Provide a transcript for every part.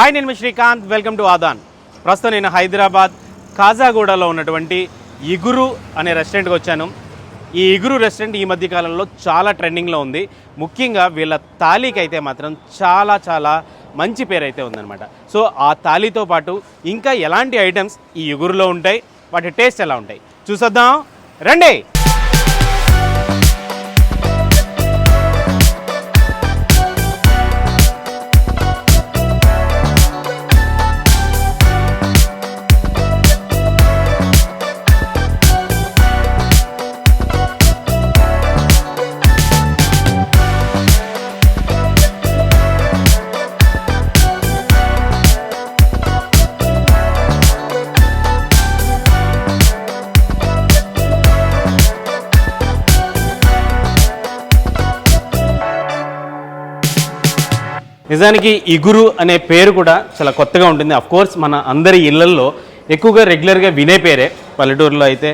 Hi నేను Srikanth. Welcome to Aadan ప్రస్తుతం నేను హైదరాబాద్ కాజాగూడలో ఉన్నటువంటి ఇగురు అనే రెస్టారెంట్కి వచ్చాను. ఈ ఇగురు రెస్టారెంట్ ఈ మధ్య కాలంలో చాలా ట్రెండింగ్లో ఉంది. ముఖ్యంగా వీళ్ళ తాళీకి అయితే మాత్రం చాలా చాలా మంచి పేరు అయితే ఉందన్నమాట. సో ఆ తాళీతో పాటు ఇంకా ఎలాంటి ఐటమ్స్ ఈ ఇగురులో ఉంటాయి? వాటి టేస్ట్ ఎలా ఉంటాయి? చూసొద్దాం. రండి! నిజానికి ఇగురు అనే పేరు కూడా చాలా కొత్తగా ఉంటుంది. అఫ్ కోర్స్ మన అందరి ఇళ్ళల్లో ఎక్కువగా రెగ్యులర్గా వినే పేరే. పల్లెటూరులో అయితే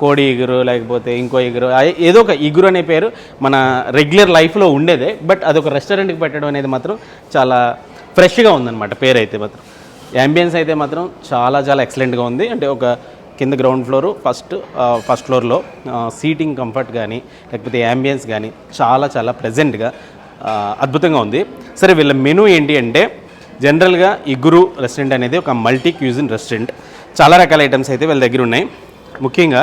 కోడి ఇగురు లేకపోతే ఇంకో ఇగురు ఏదో ఒక ఇగురు అనే పేరు మన రెగ్యులర్ లైఫ్లో ఉండేదే. బట్ అదొక రెస్టారెంట్కి పెట్టడం అనేది మాత్రం చాలా ఫ్రెష్గా ఉందన్నమాట పేరు అయితే మాత్రం. యాంబియన్స్ అయితే మాత్రం చాలా చాలా ఎక్సలెంట్గా ఉంది. అంటే ఒక కింద గ్రౌండ్ ఫ్లోరు ఫస్ట్ ఫస్ట్ ఫ్లోర్లో సీటింగ్ కంఫర్ట్ కానీ లేకపోతే యాంబియన్స్ కానీ చాలా చాలా ప్లెజెంట్గా అద్భుతంగా ఉంది. సరే వీళ్ళ మెనూ ఏంటి అంటే జనరల్గా ఇగురు రెస్టారెంట్ అనేది ఒక మల్టీ క్యూజిన్ రెస్టారెంట్. చాలా రకాల ఐటమ్స్ అయితే వీళ్ళ దగ్గర ఉన్నాయి. ముఖ్యంగా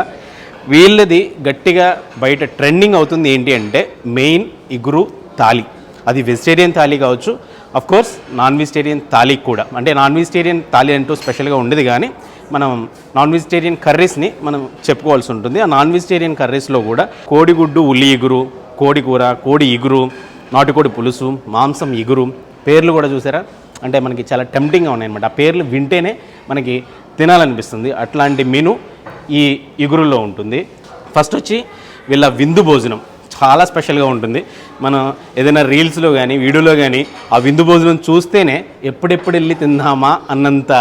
వీళ్ళది గట్టిగా బయట ట్రెండింగ్ అవుతుంది ఏంటి అంటే మెయిన్ ఇగురు థాలీ. అది వెజిటేరియన్ థాలీ కావచ్చు. Of course non vegetarian thali కూడా. అంటే నాన్ వెజిటేరియన్ థాలీ అంటూ స్పెషల్గా ఉండేది కానీ మనం నాన్ వెజిటేరియన్ కర్రీస్ని మనం చెప్పుకోవాల్సి ఉంటుంది. ఆ నాన్ వెజిటేరియన్ కర్రీస్లో కూడా కోడిగుడ్డు ఉల్లి ఇగురు కోడి కూర కోడి ఇగురు నాటుకోడి పులుసు మాంసం ఇగురు. పేర్లు కూడా చూసారా? అంటే మనకి చాలా టెంప్టింగ్గా ఉన్నాయన్నమాట. ఆ పేర్లు వింటేనే మనకి తినాలనిపిస్తుంది. అట్లాంటి మెను ఈ ఇగురులో ఉంటుంది. ఫస్ట్ వచ్చి వీళ్ళ విందు భోజనం. చాలా స్పెషల్గా ఉంటుంది. మనం ఏదైనా రీల్స్లో కానీ వీడియోలో కానీ ఆ విందు భోజనం చూస్తేనే ఎప్పుడెప్పుడు వెళ్ళి తిందామా అన్నంత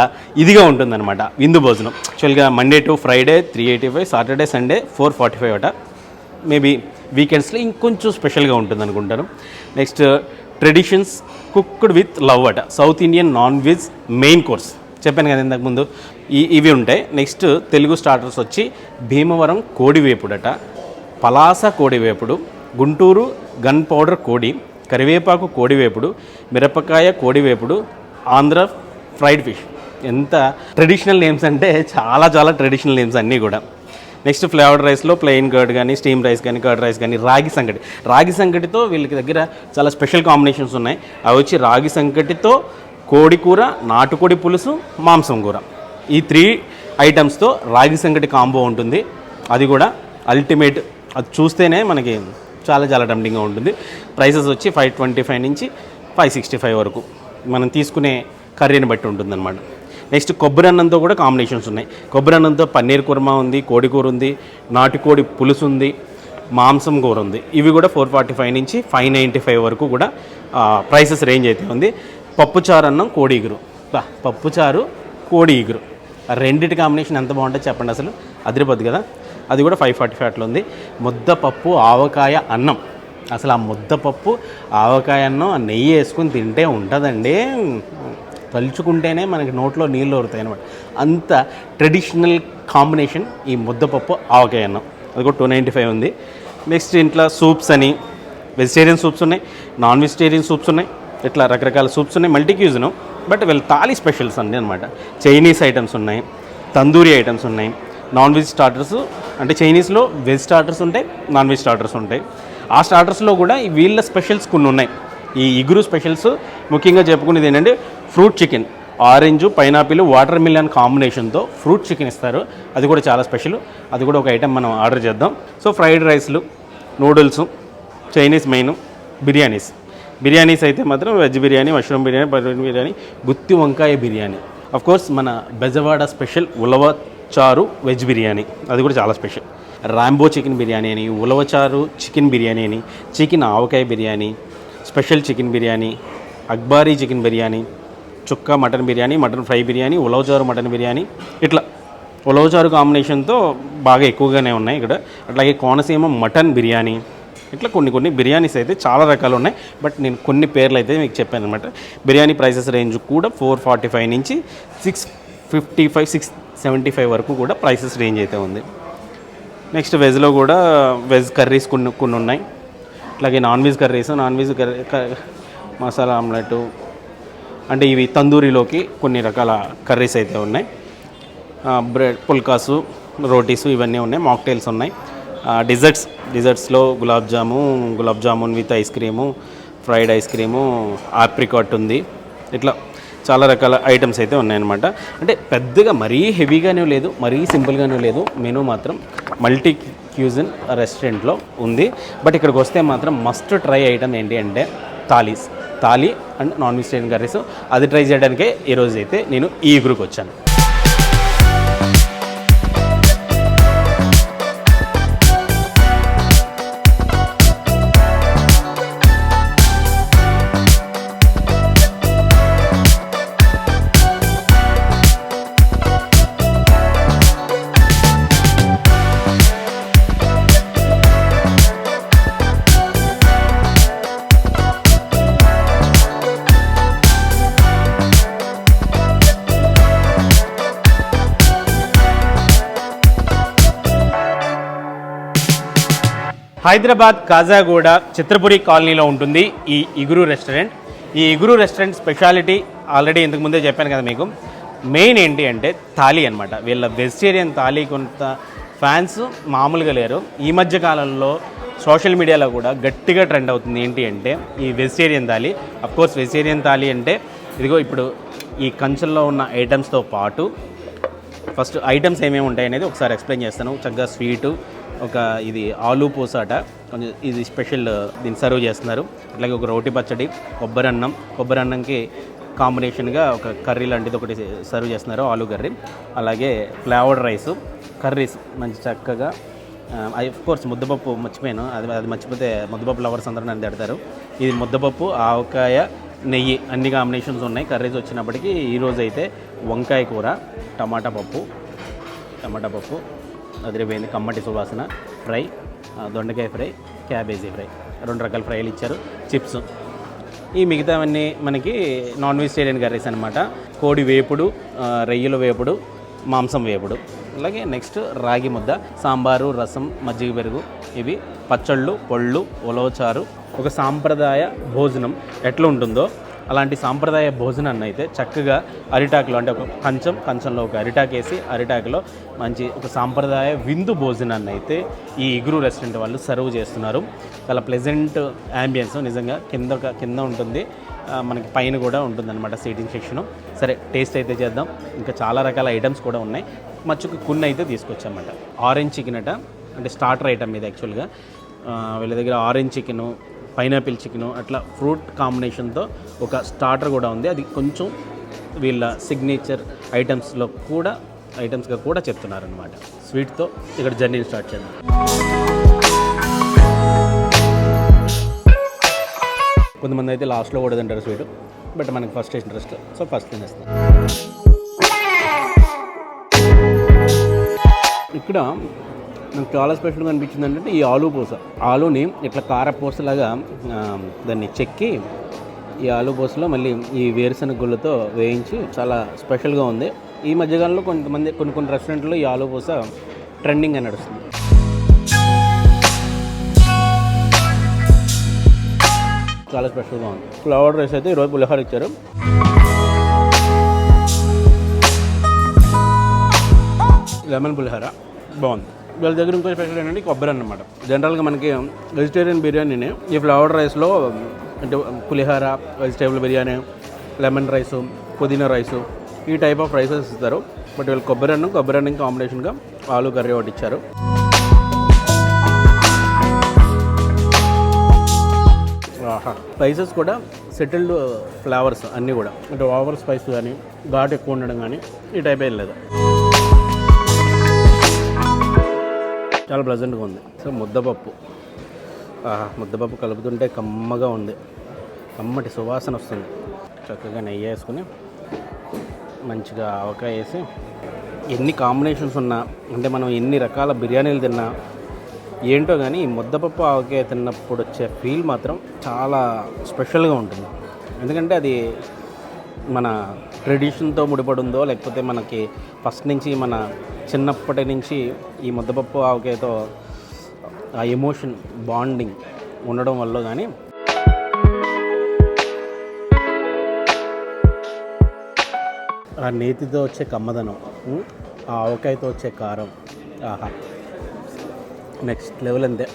ఇదిగా ఉంటుందన్నమాట. విందు భోజనం. యాక్చువల్గా Monday to Friday three eighty five Saturday Sunday four forty five అట. మేబీ వీకెండ్స్లో ఇంకొంచెం స్పెషల్గా ఉంటుంది అనుకుంటాను next traditions cooked with love అట. South Indian non veg main course. చెప్పాను కదా ఇంతకుముందు ఈ ఇవి ఉంటాయి. నెక్స్ట్ తెలుగు స్టార్టర్స్ వచ్చి భీమవరం కోడివేపుడట పలాస కోడివేపుడు గుంటూరు గన్ పౌడర్ కోడి కరివేపాకు కోడివేపుడు మిరపకాయ కోడివేపుడు ఆంధ్ర ఫ్రైడ్ ఫిష్. ఎంత ట్రెడిషనల్ నేమ్స్ అంటే చాలా చాలా ట్రెడిషనల్ నేమ్స్ అన్నీ కూడా. నెక్స్ట్ ఫ్లేవర్డ్ రైస్లో ప్లెయిన్ కర్డ్ కానీ స్టీమ్ రైస్ కానీ కర్డ్ రైస్ కానీ రాగి సంగటి. రాగి సంగటితో వీళ్ళకి దగ్గర చాలా స్పెషల్ కాంబినేషన్స్ ఉన్నాయి. అవి వచ్చి రాగి సంగటితో కోడి కూర నాటుకోడి పులుసు మాంసం కూర. ఈ త్రీ ఐటమ్స్తో రాగి సంగటి కాంబో ఉంటుంది. అది కూడా అల్టిమేట్ అది చూస్తేనే మనకి చాలా చాలా టెంప్టింగ్గా ఉంటుంది. ప్రైసెస్ వచ్చి ఫైవ్ ట్వంటీ ఫైవ్ నుంచి ఫైవ్ సిక్స్టీ ఫైవ్ వరకు. మనం తీసుకునే కర్రీని బట్టి ఉంటుందన్నమాట. నెక్స్ట్ కొబ్బరి అన్నంతో కూడా కాంబినేషన్స్ ఉన్నాయి. కొబ్బరి అన్నంతో పన్నీర్ కుర్మా ఉంది కోడి కూర ఉంది నాటుకోడి పులుసు ఉంది మాంసం కూర ఉంది. ఇవి కూడా ఫోర్ ఫార్టీ ఫైవ్ నుంచి ఫైవ్ నైంటీ ఫైవ్ వరకు కూడా ప్రైసెస్ రేంజ్ అయితే ఉంది. పప్పుచారు అన్నం కోడి ఇగురు. పప్పుచారు కోడి ఇగురు. రెండింటి రెండిటి కాంబినేషన్ ఎంత బాగుంటుందో చెప్పండి అసలు. అదిరిపోద్ది కదా. అది కూడా ఫైవ్ ఫార్టీ ఫైవ్ అట్లా ఉంది. ముద్దపప్పు ఆవకాయ అన్నం. అసలు ఆ ముద్దపప్పు ఆవకాయ అన్నం ఆ నెయ్యి వేసుకుని తింటే ఉంటుందండి. తలుచుకుంటేనే మనకి నోట్లో నీళ్ళు ఊరుతాయి అనమాట అంత ట్రెడిషనల్ కాంబినేషన్ ఈ ముద్దపప్పు ఆవకాయ అన్నం. అది కూడా టూ నైంటీ ఫైవ్ ఉంది. నెక్స్ట్ ఇంట్లో సూప్స్ అని వెజిటేరియన్ సూప్స్ ఉన్నాయి నాన్ వెజిటేరియన్ సూప్స్ ఉన్నాయి ఇట్లా రకరకాల సూప్స్ ఉన్నాయి మల్టీక్యూజ్ను బట్ వీళ్ళ తాలి స్పెషల్స్ అండి అనమాట చైనీస్ ఐటమ్స్ ఉన్నాయి తందూరి ఐటమ్స్ ఉన్నాయి నాన్ వెజ్ స్టార్టర్స్ అంటే చైనీస్లో వెజ్ స్టార్టర్స్ ఉంటాయి నాన్ వెజ్ స్టార్టర్స్ ఉంటాయి. ఆ స్టార్టర్స్లో కూడా ఈ వీళ్ళ స్పెషల్స్ కొన్ని ఉన్నాయి. ఈ ఇగురు స్పెషల్స్ ముఖ్యంగా చెప్పుకునేది ఏంటంటే fruit chicken. Orange pineapple watermelon కాంబినేషన్తో ఫ్రూట్ చికెన్ ఇస్తారు. అది కూడా చాలా స్పెషల్. అది కూడా ఒక ఐటెం మనం ఆర్డర్ చేద్దాం. So fried రైస్లు noodles Chinese main biryanis. Biryanis అయితే మాత్రం వెజ్ బిర్యానీ మష్రూమ్ బిర్యానీ పన్నీర్ బిర్యానీ గుత్తి వంకాయ బిర్యానీ. అఫ్ కోర్స్ మన బెజవాడ స్పెషల్ ఉలవ చారు వెజ్ బిర్యానీ. అది కూడా చాలా స్పెషల్. రాంబో చికెన్ బిర్యానీ అని ఉలవచారు చికెన్ బిర్యానీ అని చికెన్ ఆవకాయ biryani special chicken biryani Akbari chicken biryani చుక్క mutton biryani mutton fry biryani ఉలవచారు మటన్ బిర్యానీ ఇట్లా. ఉలవచారు కాంబినేషన్తో బాగా ఎక్కువగానే ఉన్నాయి ఇక్కడ. అట్లాగే కోనసీమ మటన్ బిర్యానీ ఇట్లా కొన్ని కొన్ని బిర్యానీస్ అయితే చాలా రకాలు ఉన్నాయి. బట్ నేను కొన్ని పేర్లు అయితే మీకు చెప్పాను అనమాట బిర్యానీ ప్రైసెస్ రేంజ్ కూడా ఫోర్ ఫార్టీ ఫైవ్ నుంచి six fifty five six seventy five వరకు కూడా ప్రైసెస్ రేంజ్ అయితే ఉంది. నెక్స్ట్ వెజ్లో కూడా వెజ్ కర్రీస్ కొన్ని కొన్ని ఉన్నాయి. అలాగే non veg curries non veg curry masala omelette అంటే ఇవి తందూరిలోకి కొన్ని రకాల కర్రీస్ అయితే ఉన్నాయి. బ్రెడ్ పుల్కాసు రోటీసు ఇవన్నీ ఉన్నాయి మాక్టైల్స్ ఉన్నాయి. Desserts డిజర్ట్స్లో gulab jamun gulab jamun with ice cream fried ice cream apricot ఉంది. ఇట్లా చాలా రకాల ఐటమ్స్ అయితే ఉన్నాయన్నమాట. అంటే పెద్దగా మరీ హెవీగానే లేదు మరీ సింపుల్గానే లేదు. మెనూ మాత్రం మల్టీ క్యూజన్ రెస్టారెంట్లో ఉంది. బట్ ఇక్కడికి వస్తే మాత్రం మస్ట్ ట్రై ఐటమ్ ఏంటి అంటే thalis. Thali and non vegetarian curries. అది ట్రై చేయడానికే ఈరోజు అయితే నేను ఈ గురికి వచ్చాను. హైదరాబాద్ కాజాగూడ చిత్రపురి కాలనీలో ఉంటుంది ఈ ఇగురు రెస్టారెంట్. ఈ ఇగురు రెస్టారెంట్ స్పెషాలిటీ ఆల్రెడీ ఇంతకు ముందే చెప్పాను కదా మీకు. మెయిన్ ఏంటి అంటే థాలీ అనమాట వీళ్ళ వెజిటేరియన్ థాలీ కొంత ఫ్యాన్స్ మామూలుగా లేరు. ఈ మధ్య కాలంలో సోషల్ మీడియాలో కూడా గట్టిగా ట్రెండ్ అవుతుంది ఏంటి అంటే ఈ vegetarian thali. Course vegetarian thali అంటే ఇదిగో ఇప్పుడు ఈ కంచెల్లో ఉన్న ఐటమ్స్తో పాటు ఫస్ట్ ఐటమ్స్ ఏమేమి ఉంటాయి అనేది ఒకసారి ఎక్స్ప్లెయిన్ చేస్తాను. చక్కగా స్వీటు ఒక ఇది ఆలు పూసాట. కొంచెం ఇది స్పెషల్ దీన్ని సర్వ్ చేస్తున్నారు. అట్లాగే ఒక రోటి పచ్చడి కొబ్బరి అన్నం. కొబ్బరి అన్నంకి కాంబినేషన్గా ఒక కర్రీ లాంటిది ఒకటి సర్వ్ చేస్తున్నారు ఆలు కర్రీ. అలాగే ఫ్లేవర్డ్ రైస్ కర్రీస్ మంచి చక్కగా ఆఫ్ కోర్స్ ముద్దపప్పు మర్చిపోయాను. అది అది మర్చిపోతే ముద్దపప్పు లవర్స్ అందరూ నన్ను తిడతారు. ఇది ముద్దపప్పు ఆవకాయ నెయ్యి అన్ని కాంబినేషన్స్ ఉన్నాయి. కర్రీస్ వచ్చినప్పటికీ ఈరోజు అయితే వంకాయ కూర టమాటా పప్పు టమాటా పప్పు అదిరిపోయింది కమ్మటి సువాసన ఫ్రై దొండకాయ ఫ్రై క్యాబేజీ ఫ్రై. రెండు రకాల ఫ్రైలు ఇచ్చారు చిప్స్. ఈ మిగతావన్నీ మనకి నాన్ వెజిటేరియన్ కర్రీస్ అనమాట కోడి వేపుడు రొయ్యల వేపుడు మాంసం వేపుడు. అలాగే నెక్స్ట్ రాగి ముద్ద సాంబారు రసం మజ్జిగ పెరుగు. ఇవి పచ్చళ్ళు పళ్ళు ఉలవచారు. ఒక సాంప్రదాయ భోజనం ఎట్లా ఉంటుందో అలాంటి సాంప్రదాయ భోజనాన్ని అయితే చక్కగా అరిటాకులో అంటే ఒక కంచం కంచంలో ఒక అరిటాకు వేసి అరిటాకులో మంచి ఒక సాంప్రదాయ విందు భోజనాన్ని అయితే ఈ ఇగురు రెస్టారెంట్ వాళ్ళు సర్వ్ చేస్తున్నారు. చాలా ప్లెజెంట్ యాంబియన్స్ నిజంగా కింద ఒక- కింద ఉంటుంది. మనకి పైన కూడా ఉంటుందన్నమాట సీటింగ్ సెక్షన్ సరే టేస్ట్ అయితే చేద్దాం. ఇంకా చాలా రకాల ఐటమ్స్ కూడా ఉన్నాయి. మచ్చుకు కొన్ని అయితే తీసుకొచ్చామన్నమాట. ఆరెంజ్ చికెన్ అట అంటే స్టార్టర్ ఐటమ్ ఇది యాక్చువల్గా వీళ్ళ దగ్గర ఆరెంజ్ చికెను పైనాపిల్ చికెను అట్లా ఫ్రూట్ కాంబినేషన్తో ఒక స్టార్టర్ కూడా ఉంది. అది కొంచెం వీళ్ళ సిగ్నేచర్ ఐటమ్స్లో కూడా ఐటమ్స్గా కూడా చెప్తున్నారనమాట స్వీట్తో ఇక్కడ జర్నీని స్టార్ట్ చేద్దాం. కొంతమంది అయితే లాస్ట్లో కూడా తింటారు స్వీట్ బట్ మనకి ఫస్ట్ ఇంట్రెస్ట్. సో ఫస్ట్ తినేస్తాం. ఇక్కడ నాకు చాలా స్పెషల్గా అనిపించింది అంటే ఈ ఆలు పూస. ఆలుని ఇట్లా కారపూసలాగా ఆ, దాన్ని చెక్కి ఈ ఆలు పూసలో మళ్ళీ ఈ వేరుశనగ గుళ్ళతో వేయించి చాలా స్పెషల్గా ఉంది. ఈ మధ్యకాలంలో కొంతమంది కొన్ని కొన్ని రెస్టారెంట్లో ఈ ఆలు పూస ట్రెండింగ్ అని నడుస్తుంది. చాలా స్పెషల్గా ఉంది. ఫ్లవర్ రైస్ అయితే ఈరోజు పులిహోర ఇచ్చారు. లెమన్ పులిహోర. బాగుంది. వీళ్ళ దగ్గర ఇంకో స్పెషల్ ఏంటంటే కొబ్బరి అనమాట జనరల్గా మనకి వెజిటేరియన్ బిర్యానీని ఈ ఫ్లవర్డ్ రైస్లో అంటే పులిహోర వెజిటేబుల్ బిర్యానీ లెమన్ రైసు పుదీనా రైసు ఈ టైప్ ఆఫ్ రైసెస్ ఇస్తారు. బట్ వీళ్ళు కొబ్బరి అన్నం కొబ్బరి అన్నం కాంబినేషన్గా ఆలు కర్రీ ఒకటి ఇచ్చారు. స్పైసెస్ కూడా సెటిల్డ్ ఫ్లేవర్స్ అన్నీ కూడా. అంటే ఓవర్ స్పైస్ కానీ ఘాట్ ఎక్కువ ఉండడం కానీ ఈ టైప్ ఏం లేదు. చాలా ప్లజెంట్గా ఉంది. సో ముద్దపప్పు. ఆహా ముద్దపప్పు కలుపుతుంటే కమ్మగా ఉంది. కమ్మటి సువాసన వస్తుంది. చక్కగా నెయ్యి వేసుకుని మంచిగా ఆవకాయ వేసి ఎన్ని కాంబినేషన్స్ ఉన్నా అంటే మనం ఎన్ని రకాల బిర్యానీలు తిన్నా ఏంటో కానీ ఈ ముద్దపప్పు ఆవకాయ తిన్నప్పుడు వచ్చే ఫీల్ మాత్రం చాలా స్పెషల్గా ఉంటుంది. ఎందుకంటే అది మన ట్రెడిషన్తో ముడిపడి ఉందో లేకపోతే మనకి ఫస్ట్ నుంచి మన చిన్నప్పటి నుంచి ఈ ముద్దపప్పు ఆవకాయతో ఆ ఎమోషన్ బాండింగ్ ఉండడం వల్ల కానీ ఆ నేతితో వచ్చే కమ్మదనం ఆ ఆవకాయతో వచ్చే కారం ఆహా. నెక్స్ట్ లెవెల్ అంతే.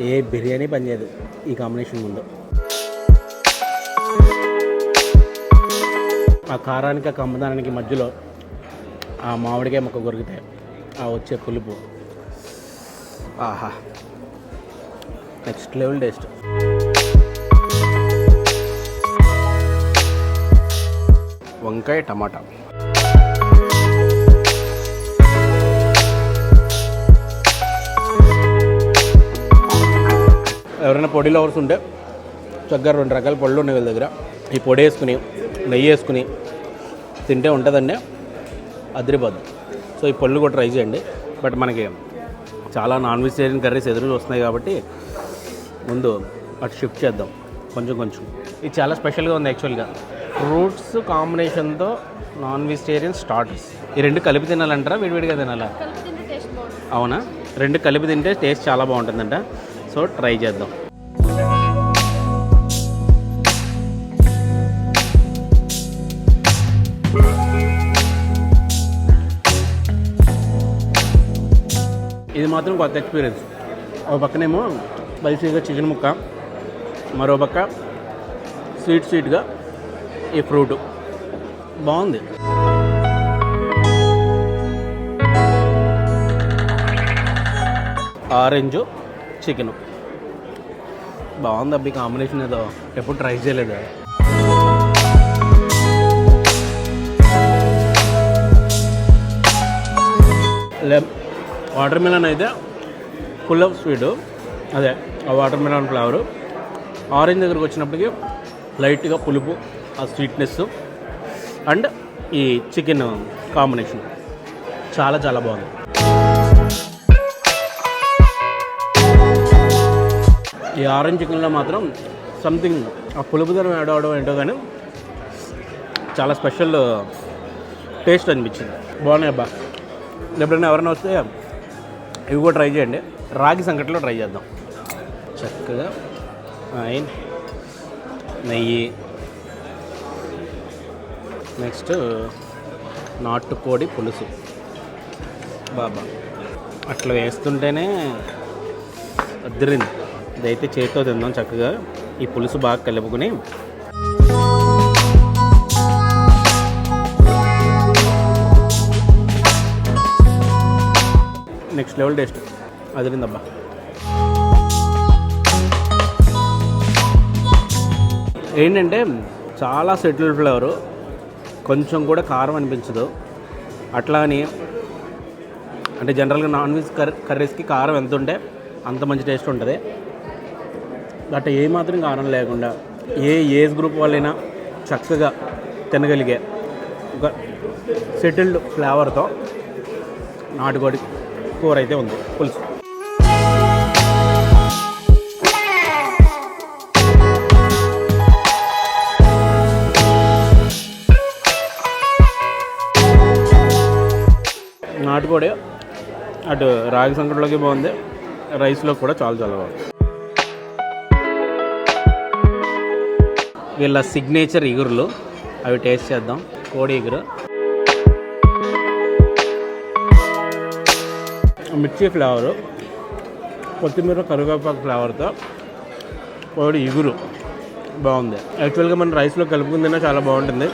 ఏ బిర్యానీ పనిచేయదు. ఈ కాంబినేషన్ ముందు. ఆ కారానికి ఆ కమ్మదానానికి మధ్యలో ఆ మామిడికాయ మొక్క కొరికితే ఆ వచ్చే పులుపు. ఆహా. నెక్స్ట్ లెవెల్ టేస్ట్ వంకాయ టమాటా. ఎవరైనా పొడి లవర్స్ ఉంటే చక్కగా రెండు రకాల పళ్ళు ఉన్నాయి వీళ్ళ దగ్గర. ఈ పొడి వేసుకుని నెయ్యి వేసుకుని తింటే ఉంటుందండి. అదిరిపోద్ది. సో ఈ పళ్ళు కూడా ట్రై చేయండి. బట్ మనకి చాలా నాన్ వెజిటేరియన్ కర్రీస్ ఎదురు వస్తున్నాయి కాబట్టి ముందు అటు షిఫ్ట్ చేద్దాం. కొంచెం కొంచెం. ఇది చాలా స్పెషల్గా ఉంది యాక్చువల్గా. ఫ్రూట్స్ కాంబినేషన్తో నాన్ వెజిటేరియన్ స్టార్టర్స్. ఈ రెండు కలిపి తినాలంటారా? విడివిడిగా తినాలా? అవునా? రెండు కలిపి తింటే టేస్ట్ చాలా బాగుంటుందంట. సో ట్రై చేద్దాం. ఇది మాత్రం కొత్త ఎక్స్పీరియన్స్ ఒక పక్కనేమో స్పైసీగా చికెన్ ముక్క మరో పక్క స్వీట్ స్వీట్గా ఈ ఫ్రూట్. బాగుంది. Orange chicken. బాగుంది అబ్బి కాంబినేషన్ ఏదో. ఎప్పుడు ట్రై చేయలేదు. లే వాటర్ మిలన్ అయితే ఫుల్ ఆఫ్ స్వీట్. అదే ఆ వాటర్ మిలన్ ఫ్లేవరు. ఆరెంజ్ దగ్గరకు వచ్చినప్పటికి లైట్గా పులుపు ఆ స్వీట్నెస్ అండ్ ఈ చికెన్ కాంబినేషన్ చాలా చాలా బాగుంది. ఈ ఆరెంజ్ చికెన్లో మాత్రం సంథింగ్ ఆ పులుపుదనం యాడ్ అవడం ఏంటో కానీ చాలా స్పెషల్ టేస్ట్ అనిపించింది. బాగున్నాయి అబ్బా. ఎప్పుడైనా ఎవరైనా వస్తే ఇవి కూడా ట్రై చేయండి. రాగి సంకట్లో ట్రై చేద్దాం. చక్కగా ఆయిల్ నెయ్యి. నెక్స్ట్ నాటుకోడి పులుసు. బాబా. అట్లా వేస్తుంటేనే అద్దరింది. ఇదైతే చేతితో తిందాం చక్కగా. ఈ పులుసు బాగా కలుపుకుని నెక్స్ట్ లెవెల్ టేస్ట్ అదిరిందబ్బా ఏంటంటే చాలా సెటిల్డ్ ఫ్లేవరు కొంచెం కూడా కారం అనిపించదు. అట్లా అని అంటే జనరల్గా నాన్ వెజ్ కర్రీ కర్రీస్కి కారం ఎంత ఉంటే అంత మంచి టేస్ట్ ఉంటుంది. బట్ ఏమాత్రం కారం లేకుండా ఏ ఏజ్ గ్రూప్ వాళ్ళైనా చక్కగా తినగలిగే ఒక సెటిల్డ్ ఫ్లేవర్తో నాటుకోడి కూర అయితే ఉంది. పులుసు నాటుకోడి అటు రాగి సంకటలోకి బాగుంది. రైస్లో కూడా చాలా చాలా బాగుంది. వీళ్ళ సిగ్నేచర్ ఇగురులు. అవి టేస్ట్ చేద్దాం. కోడి ఇగురు. మిర్చి ఫ్లేవరు కొత్తిమీర కరివేపాకు ఫ్లేవర్తో ఒకటి ఇగురు. బాగుంది. యాక్చువల్గా మనం రైస్లో కలుపుకుని తిన్నా చాలా బాగుంటుంది.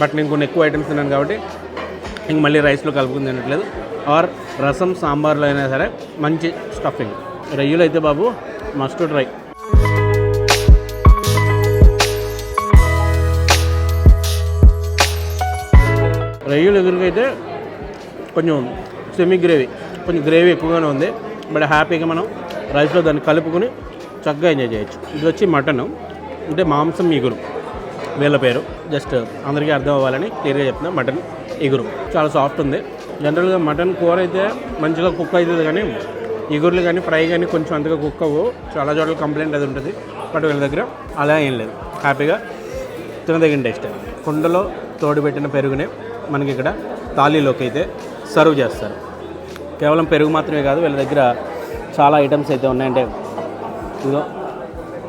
బట్ నేను కొన్ని ఎక్కువ ఐటమ్స్ తిన్నాను కాబట్టి ఇంక మళ్ళీ రైస్లో కలుపుకుని తినట్లేదు. ఆర్ రసం సాంబార్లో అయినా సరే మంచి స్టఫింగ్. రొయ్యలు అయితే బాబు మస్ట్ ట్రై రొయ్యలు ఎదురుకైతే కొంచెం సెమీ గ్రేవీ కొంచెం గ్రేవీ ఎక్కువగానే ఉంది. బట్ హ్యాపీగా మనం రైస్లో దాన్ని కలుపుకొని చక్కగా ఎంజాయ్ చేయొచ్చు. ఇది వచ్చి మటన్. అంటే మాంసం ఇగురు. వీళ్ళ పేరు. జస్ట్ అందరికీ అర్థం అవ్వాలని క్లియర్గా చెప్తున్నా. మటన్ ఇగురు. చాలా సాఫ్ట్ ఉంది. జనరల్గా మటన్ కూర అయితే మంచిగా కుక్ అవుతుంది కానీ ఇగురులు కానీ ఫ్రై కానీ కొంచెం అంతగా కుక్ అవ్వవు చాలా చోట్ల కంప్లైంట్ అది ఉంటుంది. బట్ వీళ్ళ దగ్గర అలా ఏం లేదు. హ్యాపీగా తినదగిన టేస్ట్. కుండలో తోడుపెట్టిన పెరుగునే మనకి ఇక్కడ తాళీలోకి అయితే సర్వ్ చేస్తారు. కేవలం పెరుగు మాత్రమే కాదు వీళ్ళ దగ్గర చాలా ఐటమ్స్ అయితే ఉన్నాయంటే ఇదో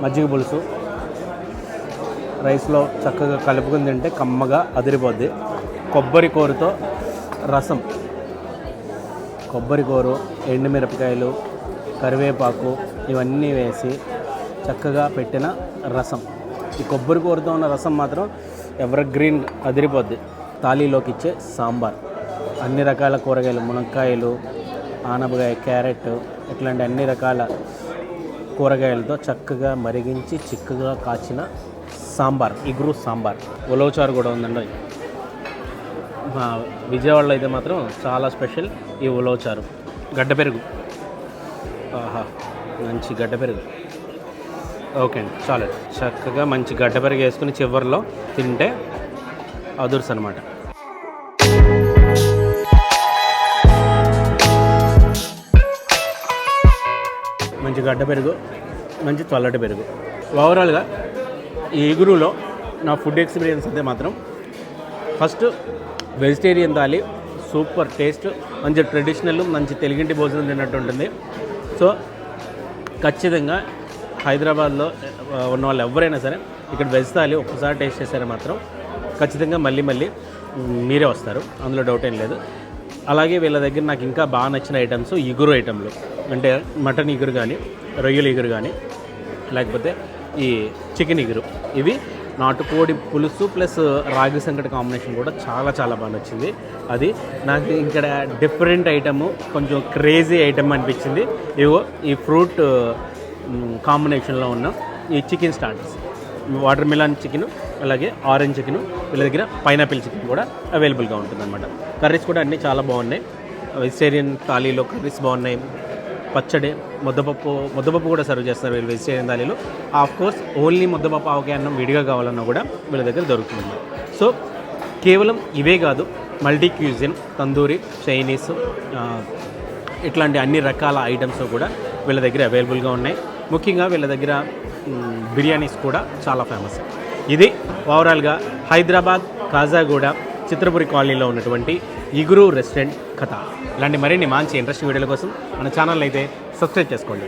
మజ్జిగ పులుసు. రైస్లో చక్కగా కలుపుకుని తింటే కమ్మగా అదిరిపోద్ది. కొబ్బరి కూరతో రసం. కొబ్బరి కూర ఎండుమిరపకాయలు కరివేపాకు ఇవన్నీ వేసి చక్కగా పెట్టిన రసం. ఈ కొబ్బరి కూరతో ఉన్న రసం మాత్రం ఎవర్ గ్రీన్ అదిరిపోద్ది. తాళీలోకి ఇచ్చే సాంబార్. అన్ని రకాల కూరగాయలు మునక్కాయలు ఆనపకాయ క్యారెట్ ఇట్లాంటి అన్ని రకాల కూరగాయలతో చక్కగా మరిగించి చిక్కగా కాచిన సాంబార్ ఇగురు సాంబార్. ఉలవచారు కూడా ఉందండి. మా విజయవాడలో అయితే మాత్రం చాలా స్పెషల్ ఈ ఉలవచారు గడ్డ పెరుగు. ఆహా మంచి గడ్డ పెరుగు. ఓకే అండి చాలు. చక్కగా మంచి గడ్డ పెరుగు వేసుకుని చివరిలో తింటే అదుర్స్ అనమాట మంచి గడ్డ పెరుగు మంచి చల్లటి పెరుగు. ఓవరాల్గా ఈ ఎగురులో నా ఫుడ్ ఎక్స్పీరియన్స్ అయితే మాత్రం first vegetarian thali super taste మంచి ట్రెడిషనల్ మంచి తెలుగింటి భోజనం తిన్నట్టు ఉంటుంది. సో ఖచ్చితంగా హైదరాబాద్లో ఉన్న వాళ్ళు ఎవరైనా సరే ఇక్కడ వెజ్ థాలి ఒక్కసారి టేస్ట్ చేశారే మాత్రం ఖచ్చితంగా మళ్ళీ మళ్ళీ మీరే వస్తారు. అందులో డౌట్ ఏం లేదు. అలాగే వీళ్ళ దగ్గర నాకు ఇంకా బాగా నచ్చిన ఐటమ్స్ ఇగురు ఐటమ్లు అంటే మటన్ ఇగురు కానీ రొయ్యల ఇగురు కానీ లేకపోతే ఈ చికెన్ ఇగురు. ఇవి నాటుకోడి పులుసు ప్లస్ రాగి సంకటి కాంబినేషన్ కూడా చాలా చాలా బాగా నచ్చింది. అది నాకు ఇక్కడ డిఫరెంట్ ఐటమ్ కొంచెం క్రేజీ ఐటమ్ అనిపించింది. ఇవో ఈ ఫ్రూట్ కాంబినేషన్లో ఉన్న ఈ chicken starters watermelon chicken అలాగే ఆరెంజ్ చికెన్ వీళ్ళ దగ్గర పైనాపిల్ చికెన్ కూడా అవైలబుల్గా ఉంటుందన్నమాట. కర్రీస్ కూడా అన్నీ చాలా బాగున్నాయి. వెజిటేరియన్ థాలీలో కర్రీస్ బాగున్నాయి. పచ్చడి ముద్దపప్పు ముద్దపప్పు కూడా సర్వ్ చేస్తారు వీళ్ళు వెజిటేరియన్ థాలీలో. ఆఫ్ కోర్స్ ఓన్లీ ముద్దపప్పు ఆవకాయ అన్నం విడిగా కావాలన్నా కూడా వీళ్ళ దగ్గర దొరుకుతుంది సో కేవలం ఇవే కాదు మల్టీ క్యూజిన్ తందూరి చైనీస్ ఇట్లాంటి అన్ని రకాల ఐటమ్స్ కూడా వీళ్ళ దగ్గర అవైలబుల్గా ఉన్నాయి. ముఖ్యంగా వీళ్ళ దగ్గర బిర్యానీస్ కూడా చాలా ఫేమస్ ఇది ఓవరాల్గా హైదరాబాద్ కాజాగూడ చిత్రపురి కాలనీలో ఉన్నటువంటి ఇగురు రెస్టారెంట్ కథ. ఇలాంటి మరిన్ని మంచి ఇంట్రెస్టింగ్ వీడియోల కోసం మన ఛానల్ అయితే సబ్స్క్రైబ్ చేసుకోండి.